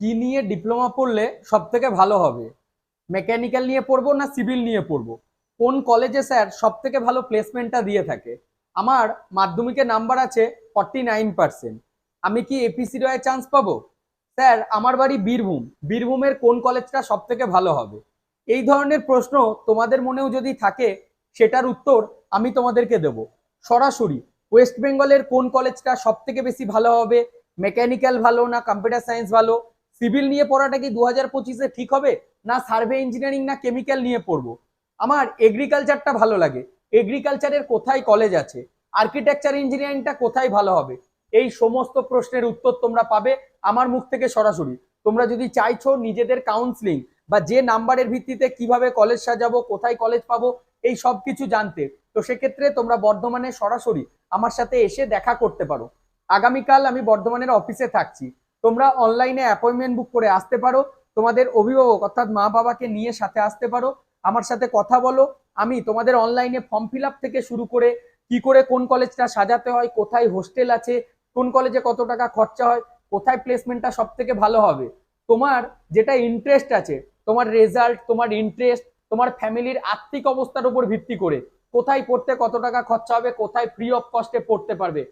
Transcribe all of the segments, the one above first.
কি নিয়ে ডিপ্লোমা পড়লে সব থেকে ভালো হবে? মেকানিক্যাল নিয়ে পড়ব না সিভিল নিয়ে পড়ব? কোন কলেজে স্যার সব থেকে ভালো প্লেসমেন্টটা দিয়ে থাকে? আমার মাধ্যমিকের নাম্বার আছে ফর্টি নাইন পার্সেন্ট আমি কি এপিসি রয়ে চান্স পাবো? স্যার আমার বাড়ি বীরভূম। বীরভূমের কোন কলেজটা সব থেকে ভালো হবে? এই ধরনের প্রশ্ন তোমাদের মনেও যদি থাকে, সেটার উত্তর আমি তোমাদেরকে দেব। সরাসরি ওয়েস্ট বেঙ্গলের কোন কলেজটা সব থেকে বেশি ভালো হবে? মেকানিক্যাল ভালো না কম্পিউটার সায়েন্স ভালো? সিভিল নিয়ে পড়াটা কি দু হাজার পঁচিশে ঠিক হবে? না সার্ভে ইঞ্জিনিয়ারিং না কেমিক্যাল নিয়ে পড়ব? আমার এগ্রিকালচারটা ভালো লাগে। এগ্রিকালচারের কোথায় কলেজ আছে? আর্কিটেকচার ইঞ্জিনিয়ারিংটা কোথায় ভালো হবে? এই সমস্ত প্রশ্নের উত্তর তোমরা পাবে আমার মুখ থেকে সরাসরি। তোমরা যদি চাইছো নিজেদের কাউন্সিলিং বা যে নাম্বারের ভিত্তিতে কীভাবে কলেজ সাজাবো, কোথায় কলেজ পাবো, এই সব কিছু জানতে, তো সেক্ষেত্রে তোমরা বর্ধমানে সরাসরি আমার সাথে এসে দেখা করতে পারো। আগামীকাল আমি বর্ধমানের অফিসে থাকছি। তোমরা অনলাইনে অ্যাপয়েন্টমেন্ট বুক করে আসতে পারো। তোমাদের অভিভাবক অর্থাৎ মা বাবাকে নিয়ে সাথে আসতে পারো। আমার সাথে কথা বলো। আমি তোমাদের অনলাইনে ফর্ম ফিল থেকে শুরু করে কি করে কোন কলেজটা সাজাতে হয়, কোথায় হোস্টেল আছে, কোন কলেজে কত টাকা খরচা হয়, কোথায় প্লেসমেন্টটা সব থেকে ভালো হবে। তোমার যেটা ইন্টারেস্ট আছে, তোমার রেজাল্ট তোমার ইন্টারেস্ট তোমার ফ্যামিলির আর্থিক অবস্থার উপর ভিত্তি করে কোথায় পড়তে কত টাকা খরচা হবে, কোথায় ফ্রি অফ কস্টে পড়তে পারবে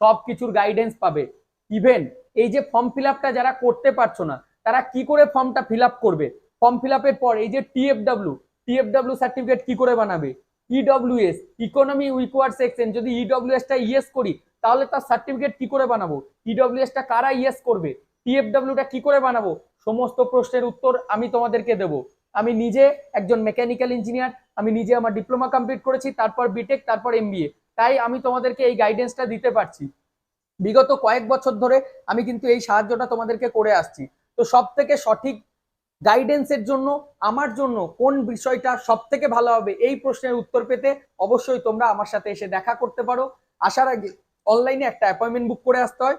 সব কিছুর গাইডেন্স পাবে। ইভেন এই যে ফর্ম ফিল যারা করতে পারছ না, তারা কি করে ফর্মটা ফিল করবে? ফর্ম ফিল পর এই যে টিএফডাব্লিউ টিএফডাব্লিউ সার্টিফিকেট কি করে বানাবে? ইডব্লিউএস ইকোনমি উইকওয়ার্ড সেকশন যদি ইডব্লিউএস টা ইয়েস করি, তাহলে তার সার্টিফিকেট কি করে বানাবো? ইডব্লিউএস টা কারা ইয়েস করবে? টিএফডাব্লিউ টা কি করে বানাবো? সমস্ত প্রশ্নের উত্তর আমি তোমাদেরকে দেব। আমি নিজে একজন মেকানিক্যাল ইঞ্জিনিয়ার আমি নিজে আমার ডিপ্লোমা কমপ্লিট করেছি, তারপর বিটেক তারপর এমবিএ তাই আমি তোমাদেরকে এই গাইডেন্সটা দিতে পারছি। বিগত কয়েক বছর ধরে আমি কিন্তু এই সাহায্যটা তোমাদেরকে করে আসছি। তো সব থেকে সঠিক গাইডেন্সের জন্য, আমার জন্য কোন বিষয়টা সব থেকে ভালো হবে এই প্রশ্নের উত্তর পেতে অবশ্যই তোমরা আমার সাথে এসে দেখা করতে পারো। আসার আগে অনলাইনে একটা অ্যাপয়েন্টমেন্ট বুক করে আসতে হয়।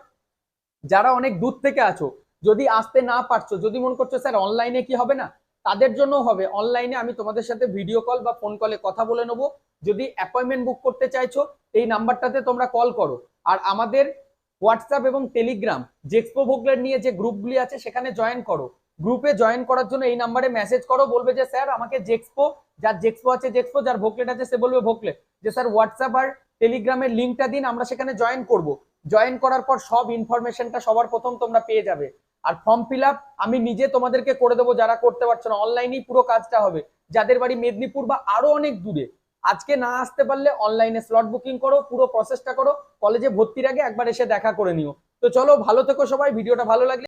যারা অনেক দূর থেকে আছো, যদি আসতে না পারছ, যদি মনে করছ, স্যার অনলাইনে কি হবে না? তাদের জন্য হবে। অনলাইনে আমি তোমাদের সাথে ভিডিও কল বা ফোন কলে কথা বলে নেব। যদি অ্যাপয়েন্টমেন্ট বুক করতে চাইছো, এই নাম্বারটাতে তোমরা কল করো। আর আমাদের হোয়াটসঅ্যাপ এবং টেলিগ্রাম জেক্সপো ভোগলেট নিয়ে যে গ্রুপগুলি আছে সেখানে জয়েন করো। গ্রুপে জয়েন করার জন্য এই নাম্বারে মেসেজ করো, বলবে যে, স্যার, আমাকে জেক্সপো যার জেক্সপো আছে জেক্সপো যার ভোকলেট আছে, সে বলবে ভোকলেট যে, স্যার, হোয়াটসঅ্যাপ আর টেলিগ্রামের লিঙ্কটা দিন, আমরা সেখানে জয়েন করব। জয়েন করার পর সব ইনফরমেশনটা সবার প্রথম তোমরা পেয়ে যাবে। আর ফর্ম ফিল আমি নিজে তোমাদেরকে করে দেবো, যারা করতে পারছ না। অনলাইনেই পুরো কাজটা হবে। যাদের বাড়ি মেদিনীপুর বা আরও অনেক দূরে আজকে না আসতে পারলে অনলাইনে স্লট বুকিং করো, পুরো প্রসেসটা করো কলেজে ভর্তির আগে একবার এসে দেখা করে নিও। তো চলো, ভালো থেকো সবাই, ভিডিওটা ভালো লাগলে